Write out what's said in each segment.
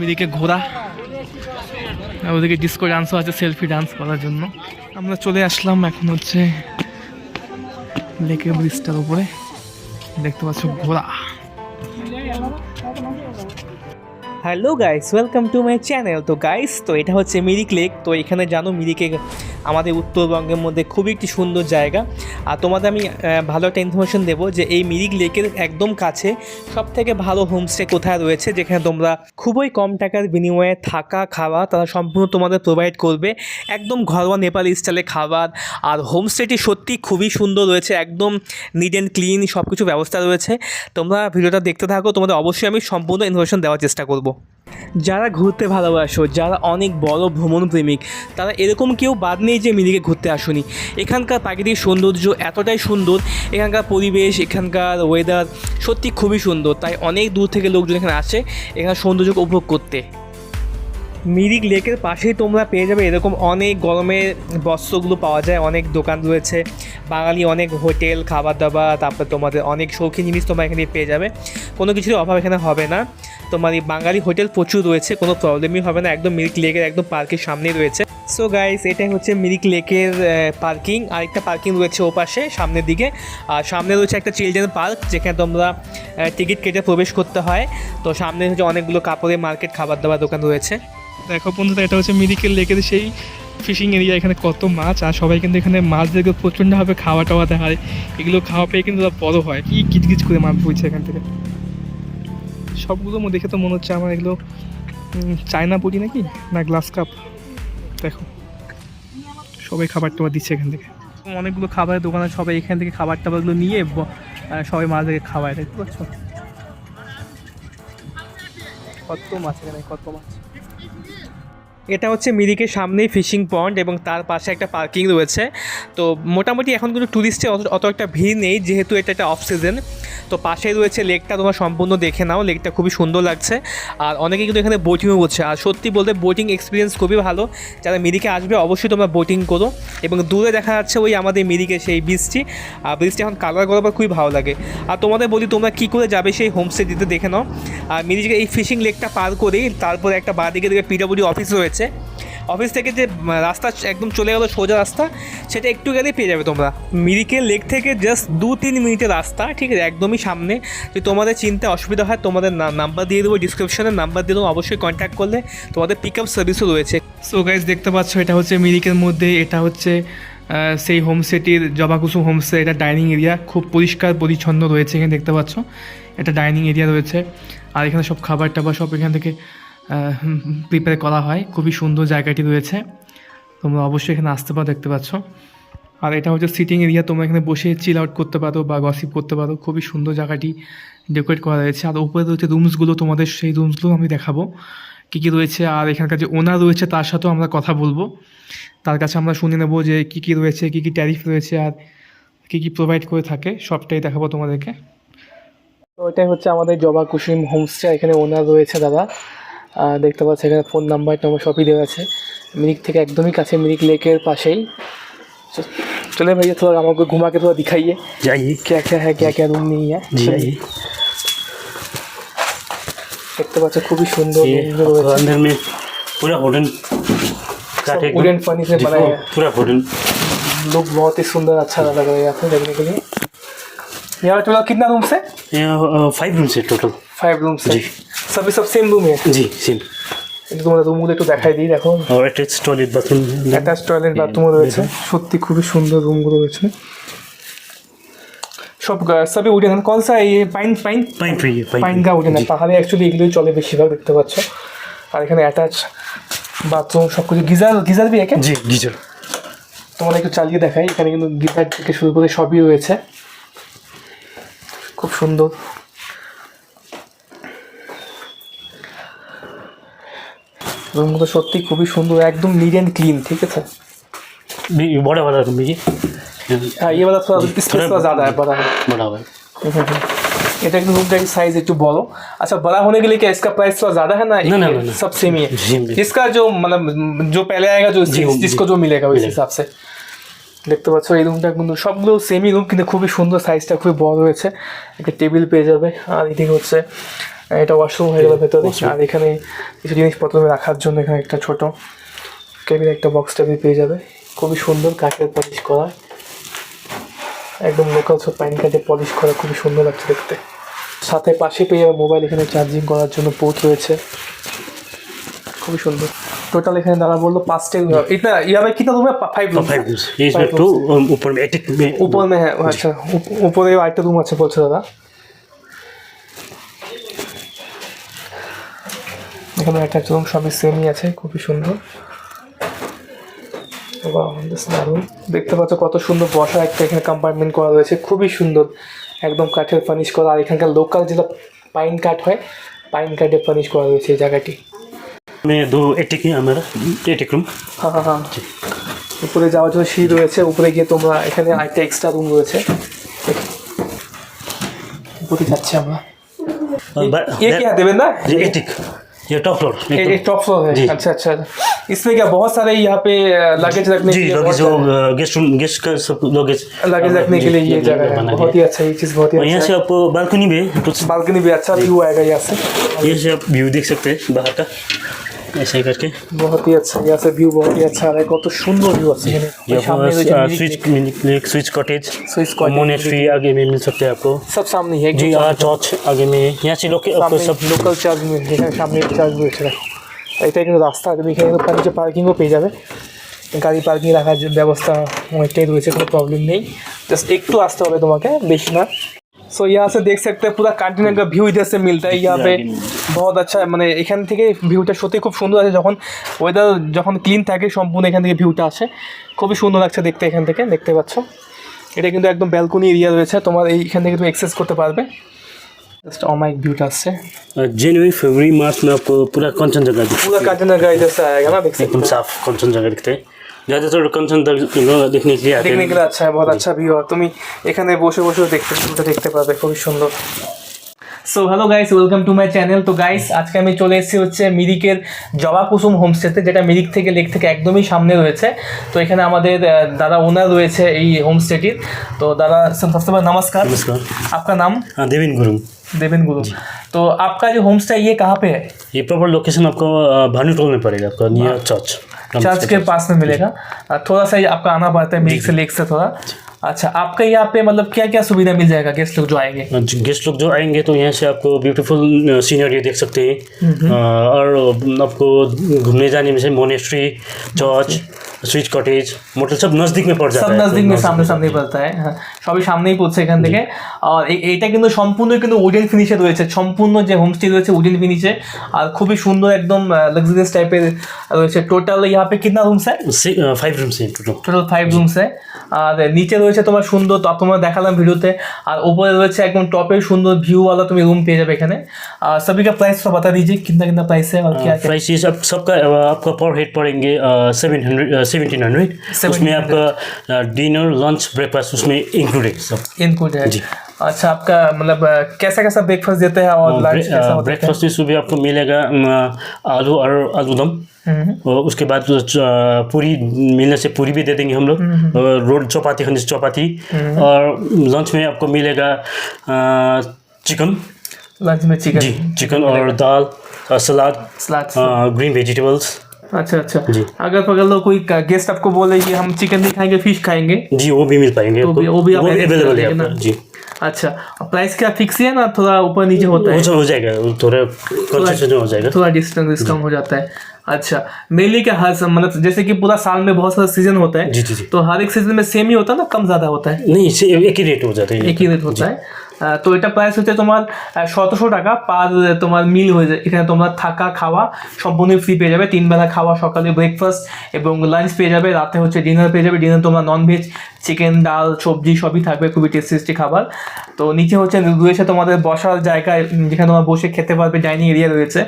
মিরিকে ঘোরা। ওদিকে ডিস্কো ডান্সও আছে সেলফি ডান্স করার জন্য। আমরা চলে আসলাম এখন হচ্ছে লেকের ব্রিজটার উপরে। দেখতে পাচ্ছ ঘোরা। Hello guys welcome to my channel তো গাইস তো এটা হচ্ছে মিরিক লেক। তো এখানে জানো মিরিকে আমাদের উত্তরবঙ্গের মধ্যে খুবই একটি সুন্দর জায়গা। আর তোমাদের আমি ভালো একটা ইনফরমেশন দেবো যে এই মিরিক লেকের একদম কাছে সব থেকে ভালো হোমস্টে কোথায় রয়েছে, যেখানে তোমরা খুবই কম টাকার বিনিময়ে থাকা, খাওয়া তারা সম্পূর্ণ তোমাদের প্রোভাইড করবে। একদম ঘরোয়া নেপালি স্টাইলে খাবার, আর হোমস্টেটি সত্যি খুবই সুন্দর রয়েছে, একদম নিট অ্যান্ড ক্লিন সব কিছু ব্যবস্থা রয়েছে। তোমরা ভিডিওটা দেখতে থাকো, তোমাদের অবশ্যই আমি সম্পূর্ণ ইনফরমেশন দেওয়ার চেষ্টা করব। যারা ঘুরতে ভালোবাসো, যারা অনেক বড় ভ্রমণ প্রেমিক, তারা এরকম কেউ বাদ নেই যে মিরিকে ঘুরতে আসুনি। এখানকার প্রাকৃতিক সৌন্দর্য এতটাই সুন্দর, এখানকার পরিবেশ, এখানকার ওয়েদার সত্যি খুবই সুন্দর। তাই অনেক দূর থেকে লোকজন এখানে আসে, এখানে সৌন্দর্য উপভোগ করতে। মিরিক লেকের পাশেই তোমরা পেয়ে যাবে এরকম অনেক গরমের বস্ত্রগুলো পাওয়া যায়, অনেক দোকান রয়েছে। বাঙালি অনেক হোটেল, খাবার দাবার, তারপর তোমাদের অনেক শৌখিন জিনিস তোমরা এখানে পেয়ে যাবে। কোনো কিছুর অভাব এখানে হবে না। তোমার এই বাঙালি হোটেল প্রচুর রয়েছে, কোনো প্রবলেমই হবে না, একদম মিরিক লেকের একদম পার্কের সামনেই রয়েছে। সো গাইস এটাই হচ্ছে মিরিক লেকের পার্কিং আরেকটা পার্কিং রয়েছে ও পাশে সামনের দিকে। আর সামনে রয়েছে একটা চিলড্রেন পার্ক, যেখানে তোমরা টিকিট কেটে প্রবেশ করতে হয়। তো সামনে হচ্ছে অনেকগুলো কাপড়ের মার্কেট খাবার দাবার দোকান রয়েছে। দেখো বন্ধুরা, এটা হচ্ছে মিরিকেল লেকের সেই ফিশিং এরিয়া এখানে কত মাছ, আর সবাই কিন্তু এখানে মাছদেরকে প্রচণ্ডভাবে খাওয়া টাওয়া দেয় এগুলো খাওয়া পেয়ে কিন্তু বড় হয়। কি কিচকিচ করে মাছ বইছে এখান থেকে। সবগুলো দেখে তো মনে হচ্ছে আমার এগুলো চায়না পুরি নাকি? না, গ্লাস কাপ। দেখো, সবাই খাবার টাবার দিচ্ছে এখান থেকে। অনেকগুলো খাবারের দোকান সবাই এখান থেকে খাবার টাবারগুলো নিয়ে সবাই মাছদেরকে খাওয়ায়, দেখতে পাচ্ছ? কত মাছ এখানে, কত মাছ। এটা হচ্ছে মিরিকের সামনেই ফিশিং পন্ড এবং তার পাশে একটা পার্কিং রয়েছে। তো মোটামুটি এখন কিন্তু ট্যুরিস্টের অত অত একটা ভিড় নেই, যেহেতু এটা একটা অফ সিজন তো পাশেই রয়েছে লেকটা, তোমার সম্পূর্ণ দেখে নাও, লেকটা খুবই সুন্দর লাগছে। আর অনেকে কিন্তু এখানে বোটিংও করছে। আর সত্যি বলতে বোটিং এক্সপিরিয়েন্স খুবই ভালো। যারা মিরিকে আসবে, অবশ্যই তোমরা বোটিং করো। এবং দূরে দেখা যাচ্ছে ওই আমাদের মিরিকে, সেই বীজটি আর বীজটি এখন কালার করার খুবই ভালো লাগে। আর তোমাদের বলি, তোমরা কী করে যাবে সেই হোমস্টে দিতে দেখে নাও। আর মিরিকে এই ফিশিং লেকটা পার করেই তারপরে একটা বাঁদিকে দিকে পিডাব্লিউ অফিস রয়েছে। অফিস থেকে যে রাস্তা একদম চলে গেলো সোজা রাস্তা, সেটা একটু গেলেই পেয়ে যাবে তোমরা। মিরিকের লেক থেকে জাস্ট দু তিন মিনিটের রাস্তা, ঠিক আছে? একদমই সামনে। যদি তোমাদের চিনতে অসুবিধা হয়, তোমাদের নাম্বার দিয়ে দেবো ডিসক্রিপশনে নাম্বার দিয়ে দেবো, অবশ্যই কন্ট্যাক্ট করলে তোমাদের পিক আপ সার্ভিসও রয়েছে। সো গাইজ দেখতে পাচ্ছ, এটা হচ্ছে মিরিকের মধ্যে, এটা হচ্ছে সেই হোমস্টেটির জবাকুসুম হোমস্টে এটা ডাইনিং এরিয়া খুব পরিষ্কার পরিচ্ছন্ন রয়েছে এখানে, দেখতে পাচ্ছ? এটা ডাইনিং এরিয়া রয়েছে। আর এখানে সব খাবার টাবার সব এখান থেকে প্রিপেয়ার করা হয়। খুবই সুন্দর জায়গাটি রয়েছে। তোমরা অবশ্যই এখানে আসতে পারো, দেখতে পাচ্ছ। আর এটা হচ্ছে সিটিং এরিয়া তোমরা এখানে বসে চিল আউট করতে পারো বা গসিপ করতে পারো। খুবই সুন্দর জায়গাটি ডেকোরেট করা রয়েছে। আর উপরে রয়েছে রুমসগুলো তোমাদের সেই রুমসগুলো আমি দেখাবো। কী কী রয়েছে, আর এখানকার যে ওনার রয়েছে, তার সাথেও আমরা কথা বলব। তার কাছে আমরা শুনে নেব যে কী কী রয়েছে, কী কী ট্যারিফ রয়েছে, আর কী কী প্রোভাইড করে থাকে। সবটাই দেখাবো তোমাদেরকে। তো এটাই হচ্ছে আমাদের জবা কুসুম হোমস্টে এখানে ওনার রয়েছে দাদা। দেখতে পাচ্ছি এখানে ফোন নাম্বার টাম্বার সবই দেওয়া আছে মিরিক থেকে একদমই কাছে মিরিক লেকের পাশেই চ- चले भैया थोड़ा हमको घुमा के थोड़ा दिखाइए जाइए क्या क्या है क्या क्या रूम नहीं है जी आइए দেখতে পাচ্ছ খুবই সুন্দর ये রুমগুলো आपको রয়েছে अंदर में पूरा वुडन काटे वुडन फर्नी से बनाया है पूरा वुडन लुक बहुत ही सुंदर अच्छा लग रहा है यहाँ पे देखने के लिए यहाँ टोटल कितना रूम है फाइव रूम से टोटल फाइव रूम है जी। সবই সব সেম রুমে জি সেম তোমরা রুমগুলো একটু দেখাই দিই দেখো। Attach toilet bathroom attach toilet বাথরুমও রয়েছে। সত্যি খুবই সুন্দর রুমগুলো রয়েছে। সব সবই উঠে নেন। কোন সা পাইন পাইন পাইন পাইন গা উঠে নেন। পাহাড়ে অ্যাকচুয়ালি এগুলোই চলে বেশিরভাগ দেখতে পাচ্ছ। আর এখানে অ্যাটাচ বাথরুম সব কিছু গিজার গিজার বি একে? জি গিজার। তোমরা একটু চালিয়ে দেখাই। এখানে কিন্তু গিজার থেকে শুরু করে সবই রয়েছে। খুব সুন্দর। রুমগুলো সত্যি খুবই সুন্দর একদম নিট অ্যান্ড ক্লিন ঠিক আছে भी- बड़ा वाला रूम भी है हाँ ये वाला थोड़ा स्पेस थोड़ा ज़्यादा है बड़ा है बड़ा हुआ है এটা কিন্তু रूम का साइज একটু বড় अच्छा बड़ा होने के लिए क्या इसका प्राइस थोड़ा ज़्यादा है ना ना, ना, ना, ना। सब सेम ही है Same ही। इसका जो मतलब जो पहले आएगा जो जी, जी। जिसको जो मिलेगा उस मिलेगा। হিসাব से দেখতে পাচ্ছ এই রুমটা কিন্তু সবগুলো সেমই রুম কিন্তু খুবই সুন্দর সাইজটা খুবই বড় হয়েছে একটা টেবিল পেয়ে যাবে আর এদিকে হচ্ছে এটা ওয়াশরুম হয়ে গেল ভেতরে। আর এখানে কিছু জিনিসপত্র রাখার জন্য এখানে একটা ছোট কেবিনে একটা বক্স টাইপের পেয়ে যাবে। খুবই সুন্দর কাঠের পলিশ করা। একদম লোকাল সব পাইন কাঠে পলিশ করা খুবই সুন্দর লাগছে দেখতে। সাথে পাশে পেয়ে যাবে মোবাইল এখানে চার্জিং করার জন্য পোর্ট রয়েছে। খুবই সুন্দর। টোটাল এখানে আচ্ছা, দাদা বলল পাঁচটা এটা ইয়াবে কিনা room five room five room উপর মে উপর আচ্ছা উপরে আরেকটা রুম আছে বলছো দাদা। এখানে একটা রুম সবই সেমই আছে খুবই সুন্দর Wow, this দারুণ দেখতে পাচ্ছ কত সুন্দর বসা একটা এখানে কম্পার্টমেন্ট করা রয়েছে খুবই সুন্দর একদম কাঠের ফার্নিশ করা আর এখানকার লোকাল যেটা পাইন কাঠ হয় পাইন কাঠে ফার্নিশ করা রয়েছে এই জায়গাটি में दो एटिक है हमारा एटिक रूम হ্যাঁ হ্যাঁ হ্যাঁ উপরে যাওয়ার জন্য সিঁড়ি রয়েছে উপরে গিয়ে তোমরা এখানে আরেকটা এক্সট্রা রুম রয়েছে উপরে যাচ্ছি আমরা ये क्या देवेन ना ये एटिक ये टॉप फ्लोर ये टॉप फ्लोर है। अच्छा अच्छा। इसमें क्या बहुत सारे यहाँ पे लगेज रखने के जी लिए जो गेस्ट गेस्ट का सब लगेज लगेज रखने के लिए ये जगह है। बहुत ही अच्छा ये चीज़ बहुत ही यहाँ अच्छा से आप बालकनी भी है बालकनी भी अच्छा व्यू आएगा यहाँ से। यहाँ से आप व्यू देख सकते हैं बाहर का। ही बहुत ही अच्छा यहाँ से व्यू बहुत ही अच्छा आ रहा है कत सुंदर व्यू আছে এখানে ये সামনে রয়েছে music Swiss deck। Swiss cottage Swiss cottage, monastery आगे में मिल सकते हैं आपको सब सामने ही है जी हाँ चर्च आगे में यहाँ से लोग आपको সামনে सब লোকাল চার্জ যেখানে সামনে চার্জ রয়েছে দেখো এটা কিন্তু রাস্তা তুমি এখানে কিন্তু নিচে পার্কিংও পেয়ে যাবে গাড়ি পার্কিং রাখার যে ব্যবস্থা অনেকটাই রয়েছে কোনো প্রবলেম নেই জাস্ট একটু আসতে হবে তোমাকে বেশি না सो यहाँ से देख सकते हैं पूरा कॉन्टिनेंट का व्यू इधर से मिलता है यहाँ पे बहुत अच्छा মানে এখান থেকে ভিউটা সত্যি খুব সুন্দর আছে যখন ওয়েদার যখন ক্লিন থাকে সম্পূর্ণ এখান থেকে ভিউটা আসে খুবই সুন্দর লাগছে দেখতে এখান থেকে দেখতে পাচ্ছ এটা কিন্তু একদম ব্যালকনি এরিয়া রয়েছে তোমার এইখান থেকে তুমি এক্সেস করতে পারবে জাস্ট অমাইক ভিউটা আসছে जनवरी फरवरी मार्च में आपको पूरा कंचनजंगा दिख पूरा कंटेनर इधर से आएगा ना देख सकते एकदम साफ कंचनजंगा दिखते हैं ज़्यादातर कम सुंदर देखने के लिए आते देखने के लिए अच्छा है बहुत अच्छा ভিউ হয় তুমি এখানে বসে বসেও দেখতে সুন্দর খুবই সুন্দর। So hello guys welcome to my channel তো গাইস আজকে আমি চলে এসেছি হচ্ছে মিরিকের জবা কুসুম হোমস্টেতে যেটা মিরিক থেকে লেক থেকে একদমই সামনে রয়েছে। তো এখানে আমাদের দাদা ওনার রয়েছে এই হোমস্টেটির তো দাদা सबसे নমস্কার। नमस्कार नमस्कार आपका नाम দেবেন गुरु তো गुरु तो आपका जो होमस्टे ये कहाँ पे है ये प्रॉपर लोकेशन आपको भानु में पड़ेगा आपका नियर चर्च चर्च के पास में मिलेगा। थोड़ा सा ही आपका आना पड़ता है मेघ से लेक से थोड़ा। अच्छा आपके यहाँ पे मतलब क्या क्या सुविधा मिल जाएगा गेस्ट लोग जो आएँगे? गेस्ट लोग जो आएँगे तो यहाँ से आपको ब्यूटीफुल सीनरी देख सकते हैं। और आपको घूमने जाने में से monastery church switch cottage motel सब नज़दीक में पड़ जाता সব है নজদিক तो में সামনে সামনেই পড়তা है হ্যাঁ সবই সামনেই পড়ছে এখান থেকে আর এ- এইটা কিন্তু সম্পূর্ণ কিন্তু উডেন ফিনিশে রয়েছে সম্পূর্ণ যে হোমস্টে রয়েছে উডেন ফিনিশে আর খুবই সুন্দর একদম লাক্সারিয়াস টাইপের রয়েছে টোটাল यहाँ पे कितना रूम्स है फाइव रूम्स हैं टोटल টোটাল ফাইভ রুমস है আর নিচে রয়েছে তোমার সুন্দর তো তোমার দেখালাম ভিডিওতে আর উপরে রয়েছে একদম টপের সুন্দর ভিউ वाला তুমি রুম পেয়ে যাবে এখানে আর सभी का प्राइस तो बता दीजिए कितना कितना प्राइस है और क्या क्या प्राइस ये सब सबका अ, आपका पर हेड पड़ेंगे सेवन हंड्रेड सेवेंटीन हंड्रेड उसमें आपका डिनर लंच ब्रेकफास्ट उसमें इंक्लूडेड सब इनक्लूड है जी। अच्छा आपका मतलब कैसा कैसा ब्रेकफास्ट देते हैं और लंच कैसा होता ब्रेकफास्ट में सुबह आपको मिलेगा आलू और आलू दम हम्म, और उसके बाद पूरी मिलने से पूरी भी दे देंगे हम लोग। रोड चौपाती खनिज चौपाती। और लंच में आपको मिलेगा चिकन। लंच में चिकन। जी चिकन और दाल और सलाद सलाद ग्रीन वेजिटेबल्स अच्छा अच्छा। जी। अगर अगर लोग कोई गेस्ट आपको बोले कि हम चिकन नहीं खाएँगे फ़िश खाएँगे? जी वो भी मिल पाएँगे तो। भी- वो भी अवेलेबल है? जी। अच्छा प्राइस क्या फिक्स है ना? थोड़ा ऊपर नीचे होता है। हो जाएगा थोड़ा कंसेशन हो जाएगा। थोड़ा डिस्काउंट डिस्काउंट हो जाता है। अच्छा मेनली क्या हर मतलब जैसे कि पूरा साल में बहुत सारा सीज़न होता है जी जी जी। तो हर एक सीज़न में सेम ही होता है ना? कम ज़्यादा होता है? नहीं एक ही रेट हो जाता है। एक ही रेट होता है। তো এটা প্রাইস হচ্ছে তোমার সতেরোশো টাকা পার তোমার মিল হয়ে যায়। এখানে তোমরা থাকা, খাওয়া সম্পূর্ণ ফ্রি পেয়ে যাবে। তিন বেলা খাওয়া, সকালে ব্রেকফাস্ট এবং লাঞ্চ পেয়ে যাবে। রাতে হচ্ছে ডিনার পেয়ে যাবে। ডিনার তোমরা ননভেজ চিকেন ডাল, সবজি সবই থাকবে। খুবই টেস্টি টেস্টি খাবার। তো নিচে হচ্ছে রয়েছে তোমাদের বসার জায়গায় যেখানে তোমরা বসে খেতে পারবে ডাইনিং এরিয়া রয়েছে।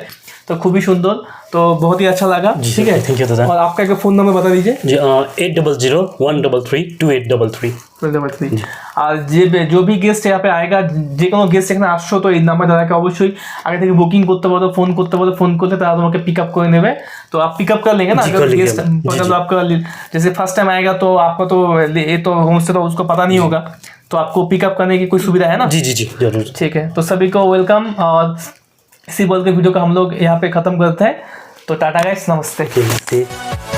তো খুবই সুন্দর তো बहुत ही अच्छा लगा ठीक है थैंक यू दादा और आपका एक फ़ोन नंबर बता दीजिए जी eight double zero one double three two eight double three number three আর যে जो भी गेस्ट यहाँ पे आएगा যে কোনো গেস্ট এখানে আসছো তো এই নাম্বার দাদাকে অবশ্যই আগে থেকে বুকিং করতে পারো ফোন করতে পারো ফোন করলে তারা তোমাকে पिक अप করে নেবে तो आप पिक अप कर लेंगे ना जी, अगर कर लेंगे गेस्ट हम। जी, मतलब जी। आपका जैसे फर्स्ट टाइम आएगा तो आपको तो ये तो होम स्टे तो उसको पता नहीं होगा तो आपको पिकअप करने की कोई सुविधा है ना जी जी जी जरूर ठीक है तो सभी को वेलकम और इसी बोल के वीडियो को हम लोग यहाँ पे ख़त्म करते हैं। तो टाटा गाइस, नमस्ते। ठीक